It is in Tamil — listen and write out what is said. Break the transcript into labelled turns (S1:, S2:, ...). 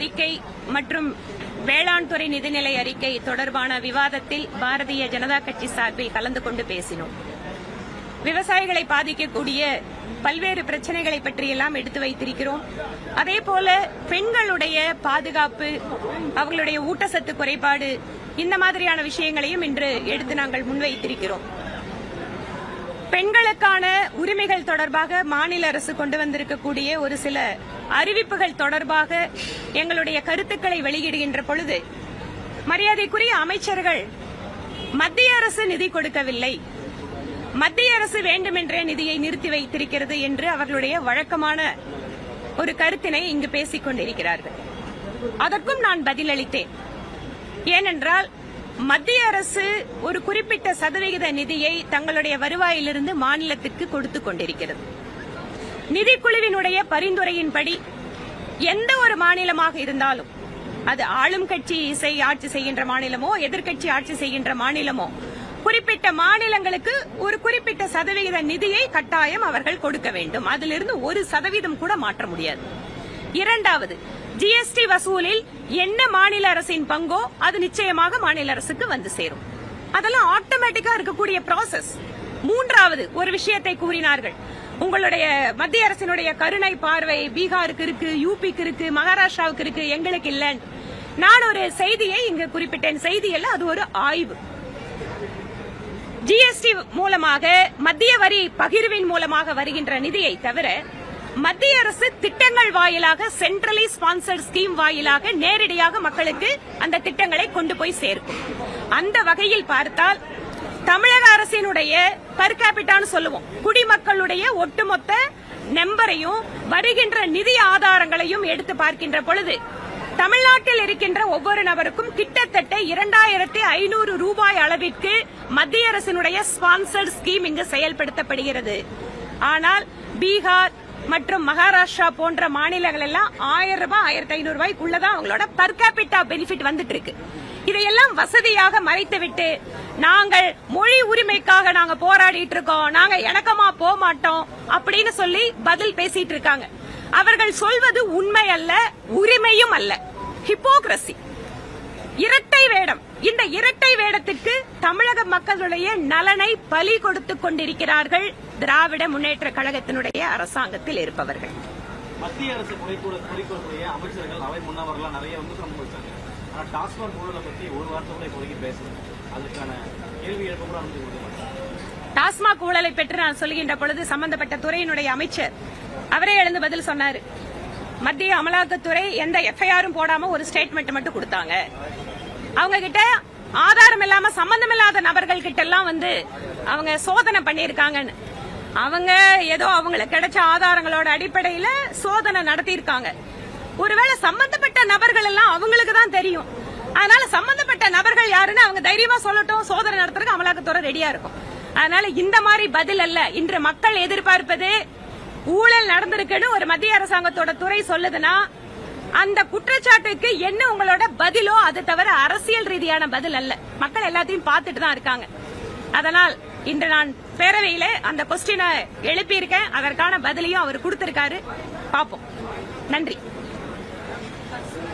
S1: அறிக்கை மற்றும் வேளாண் துறை நிதிநிலை அறிக்கை தொடர்பான விவாதத்தில் பாரதிய ஜனதா கட்சி சார்பில் கலந்து கொண்டு பேசினோம். விவசாயிகளை பாதிக்கக்கூடிய பல்வேறு பிரச்சனைகளை பற்றியெல்லாம் எடுத்து வைத்திருக்கிறோம். அதே போல பெண்களுடைய பாதுகாப்பு அவர்களுடைய ஊட்டச்சத்து குறைபாடு இந்த மாதிரியான விஷயங்களையும் இன்று எடுத்து நாங்கள் முன்வைத்திருக்கிறோம். பெண்களுக்கான உரிமைகள் தொடர்பாக மாநில அரசு கொண்டு வந்திருக்கக்கூடிய ஒரு சில அறிவிப்புகள் தொடர்பாக எங்களுடைய கருத்துக்களை வெளியிடுகின்ற பொழுது மரியாதைக்குரிய அமைச்சர்கள் மத்திய அரசு நிதி கொடுக்கவில்லை. மத்திய அரசு வேண்டுமென்றே நிதியை நிறுத்தி வைத்திருக்கிறது என்று அவர்களுடைய வழக்கமான ஒரு கருத்தினை இங்கு பேசிக் கொண்டிருக்கிறார்கள். அதற்கும் நான் பதிலளித்தேன். ஏனென்றால் மத்திய அரசு ஒரு குறிப்பிட்ட சதவிகித நிதியை தங்களுடைய வருவாயிலிருந்து மாநிலத்திற்கு கொடுத்துக் கொண்டிருக்கிறது. நிதிக்குழுவினுடைய பரிந்துரையின்படி எந்த ஒரு மாநிலமாக இருந்தாலும் அது ஆளும் கட்சி இசை ஆட்சி செய்கின்ற மாநிலமோ எதிர்க்கட்சி ஆட்சி செய்கின்ற மாநிலமோ குறிப்பிட்ட மாநிலங்களுக்கு ஒரு குறிப்பிட்ட சதவிகித நிதியை கட்டாயம் அவர்கள் கொடுக்க வேண்டும். அதிலிருந்து ஒரு சதவீதம் கூட மாற்ற முடியாது. இரண்டாவது ஜிஎஸ்டி வசூலில் என்ன மாநில அரசின் பங்கோ அது நிச்சயமாக மாநில அரசுக்கு வந்து சேரும். அதெல்லாம் ஆட்டோமேட்டிக்கா இருக்கக்கூடிய ப்ராசஸ் மூன்றாவது ஒரு விஷயத்தை கூறினார்கள். உங்களுடைய மத்திய அரசினுடைய கருணை பார்வை பீகாருக்கு இருக்கு யூபிக்கு இருக்கு மகாராஷ்டிராவுக்கு இருக்கு எங்களுக்கு இல்லைன்னு. நான் ஒரு செய்தியை இங்கு குறிப்பிட்டேன். செய்தி அல்ல அது ஒரு ஆய்வு. ஜிஎஸ்டி மூலமாக மத்திய வரி பகிர்வின் மூலமாக வருகின்ற நிதியை தவிர மத்திய அரசு திட்டங்கள் வாயிலாக சென்ட்ரலி ஸ்பான்சர்ட் ஸ்கீம் வாயிலாக நேரடியாக மக்களுக்கு அந்த திட்டங்களை கொண்டு போய் சேர்க்கும். அந்த வகையில் பார்த்தால் தமிழக அரசினுடைய பர் கேபிட்டான்னு சொல்லுவோம். குடிமக்களுடைய ஒட்டுமொத்த நம்பரையும் வருகின்ற நிதி ஆதாரங்களையும் எடுத்து பார்க்கின்ற பொழுது தமிழ்நாட்டில் இருக்கின்ற ஒவ்வொரு நபருக்கும் கிட்டத்தட்ட இரண்டாயிரத்தி ஐநூறு ரூபாய் அளவிற்கு மத்திய அரசினுடைய ஸ்பான்சர்ட் ஸ்கீம் இங்கு செயல்படுத்தப்படுகிறது. ஆனால் பீகார் மற்றும் மகாராஷ்டிரா போன்ற மாநிலங்கள் எல்லாம் ஆயிரம் ரூபாய் ஆயிரத்தி ஐநூறு ரூபாய்க்குள்ளதான் அவங்களோட பர் கேபிட்டா பெனிஃபிட் வந்துட்டு இருக்கு. இதையெல்லாம் வசதியாக மறைத்துவிட்டு நாங்கள் மொழி உரிமைக்காக நாங்க போராடிட்டு இருக்கோம். நாங்க இணக்கமா போக மாட்டோம் அப்படின்னு சொல்லி பதில் பேசிட்டு இருக்காங்க. அவர்கள் சொல்வது உண்மை அல்ல உரிமையும் அல்ல. ஹிப்போக்ரசி இரட்டை வேடம். இந்த இரட்டை வேடத்திற்கு தமிழக மக்களுடைய நலனை பலி கொடுத்துக் கொண்டிருக்கிறார்கள் திராவிட முன்னேற்ற கழகத்தினுடைய அரசாங்கத்தில் இருப்பவர்கள்.
S2: மத்திய அரசு குறை கூறக்கூடிய அமைச்சர்கள் அவை முன்னவர்கள்லாம் நிறைய வந்து வச்சாங்க ஆனால் டாஸ்மாக் ஊழலை பற்றி ஒரு வார்த்தை கூட இப்போதைக்கு பேசணும் அதுக்கான கேள்வி எழுப்ப கூட அனுமதி கொடுக்க மாட்டாங்க.
S1: டாஸ்மாக் ஊழலை பற்றி நான் சொல்கின்ற பொழுது சம்பந்தப்பட்ட துறையினுடைய அமைச்சர் அவரே எழுந்து பதில் சொன்னார். மத்திய அமலாக்கத்துறை எந்த எஃப்ஐஆரும் போடாம ஒரு ஸ்டேட்மெண்ட் மட்டும் கொடுத்தாங்க. அவங்க கிட்ட ஆதாரம் இல்லாம சம்பந்தம் இல்லாத நபர்கள் கிட்ட எல்லாம் வந்து அவங்க சோதனை பண்ணியிருக்காங்கன்னு. அவங்க ஏதோ அவங்களுக்கு கிடைச்ச ஆதாரங்களோட அடிப்படையில சோதனை நடத்தியிருக்காங்க. ஒருவேளை சம்பந்தப்பட்ட நபர்கள் எல்லாம் அவங்களுக்கு தான் தெரியும். அதனால சம்பந்தப்பட்ட நபர்கள் யாருன்னு அவங்க தைரியமா சொல்லட்டும் சோதனை நடத்துறதுக்கு அமலாக்கத்துறை ரெடியா இருக்கும். அதனால இந்த மாதிரி பதில் அல்ல. இன்று மக்கள் எதிர்பார்ப்பது ஊழல் நடந்திருக்குன்னு ஒரு மத்திய அரசாங்கத்தோட துறை சொல்லுதுன்னா அந்த குற்றச்சாட்டுக்கு என்ன உங்களோட பதிலோ அது தவிர அரசியல் ரீதியான பதில் அல்ல. மக்கள் எல்லாத்தையும் பார்த்துட்டு தான் இருக்காங்க. அதனால் இன்று நான் பேரவையில அந்த கொஸ்டினை எழுப்பியிருக்கேன். அதற்கான பதிலையும் அவர் கொடுத்திருக்காரு. பார்ப்போம். நன்றி. thank you